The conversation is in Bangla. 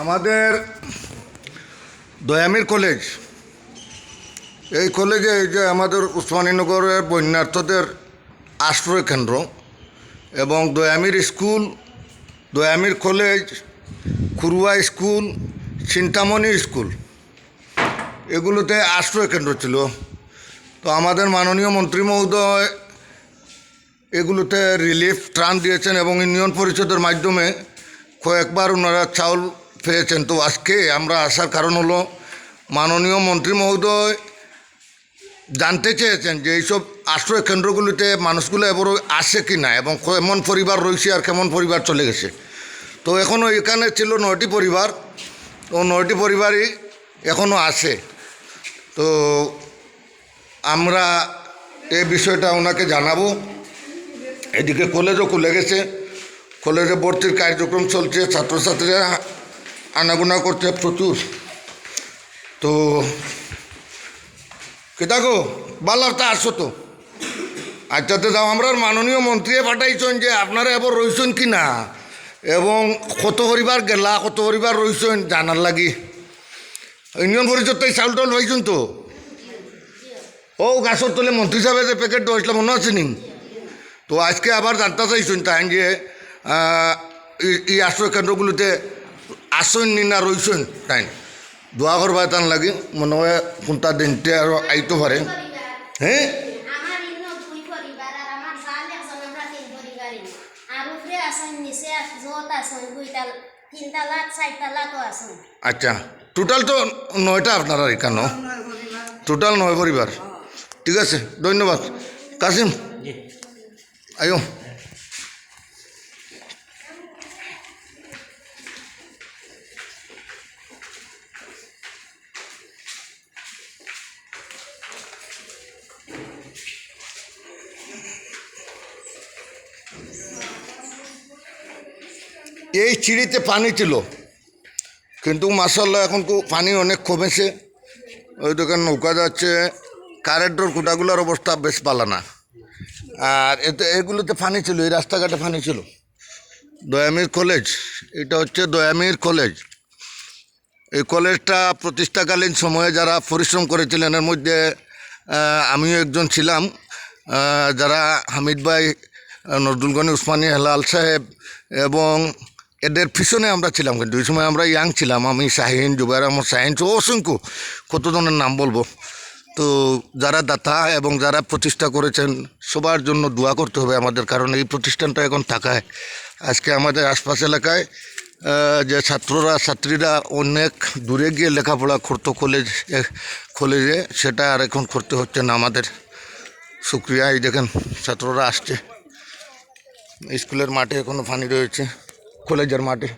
আমাদের দয়ামির কলেজ এই কলেজে এই যে আমাদের উসমানীনগরের বন্যার্থদের আশ্রয় কেন্দ্র এবং Dayamir school, Dayamir college Khurua school Chintamani school, এগুলোতে আশ্রয় কেন্দ্র ছিল। তো আমাদের মাননীয় মন্ত্রী মহোদয় এগুলোতে রিলিফ ত্রাণ দিয়েছেন এবং ইউনিয়ন পরিষদের মাধ্যমে কয়েকবার ওনারা চাউল পেয়েছেন। তো আজকে আমরা আসার কারণ হলো মাননীয় মন্ত্রী মহোদয় জানতে চেয়েছেন যে এইসব আশ্রয় কেন্দ্রগুলিতে মানুষগুলো এবার আসে কি না এবং কেমন পরিবার রয়েছে আর কেমন পরিবার চলে গেছে। তো এখনও এখানে ছিল নয়টি পরিবার। ও নয়টি পরিবারই এখনও আছে। তো আমরা এ বিষয়টা ওনাকে জানাব। এদিকে কলেজও খুলে গেছে। কলেজে ভর্তির কার্যক্রম চলছে, ছাত্রছাত্রীরা আনাগোনা করতে প্রচুর। তো কেটা গো বাল্লারটা আসো তো। আচ্ছা তো যাও, আমরা মাননীয় মন্ত্রী পাঠাইছেন যে আপনারা এবার রইছেন কি না? এবং কত পরিবার গেলা, কত পরিবার রইছেন জানার লাগি। ইউনিয়ন পরিষদ তাই চাউল টাউল হয়েছেন তো? ও, গাছর তলে মন্ত্রী সাহেবের যে প্যাকেট হয়েছিল, মনে আছে নি? তো আজকে আবার জানতে চাইছেন তাই যে এই আশ্রয় কেন্দ্রগুলোতে আসেন নি না রইছেন তাই দোয়া করবা তান লাগে মনে হয় কোনটা দিনতে আরও আইতে পারে হ্যাঁ আচ্ছা টোটাল তো নয়টা আপনারা এখানে টোটাল নয় পরিবার ঠিক আছে ধন্যবাদ। কাসিম আয়ো এই চিড়িতে পানি ছিল। কিন্তু মাসাল্লাহ এখন পানি অনেক কমেছে। ওই দোকান নৌকা যাচ্ছে কারেন্টের কুটাগুলোর অবস্থা বেশ পালা না। আর এতে এগুলোতে পানি ছিল, এই রাস্তাঘাটে পানি ছিল। দয়ামির কলেজ, এটা হচ্ছে দয়ামির কলেজ। এই কলেজটা প্রতিষ্ঠাকালীন সময়ে যারা পরিশ্রম করেছিলেন, এর মধ্যে আমিও একজন ছিলাম। যারা হামিদ ভাই নজরুলগনি উসমানী হেলাল সাহেব এবং এদের পিছনে আমরা ছিলাম, কিন্তু ওই সময় আমরা ইয়াং ছিলাম। আমি শাহিন, জুবাইর শাহিন সহ অসংখ্য। কতজনের নাম বলব? তো যারা দাতা এবং যারা প্রতিষ্ঠা করেছেন, সবার জন্য দোয়া করতে হবে আমাদের, কারণ এই প্রতিষ্ঠানটা এখন থাকায়। আজকে আমাদের আশপাশ এলাকায় যে ছাত্ররা, ছাত্রীরা অনেক দূরে গিয়ে লেখাপড়া করতো কলেজ কলেজে সেটা আর এখন করতে হচ্ছে না আমাদের। শুক্রিয়া, এই দেখেন, ছাত্ররা আসছে। স্কুলের মাঠে এখনও পানি রয়েছে। কলেজের মাঠে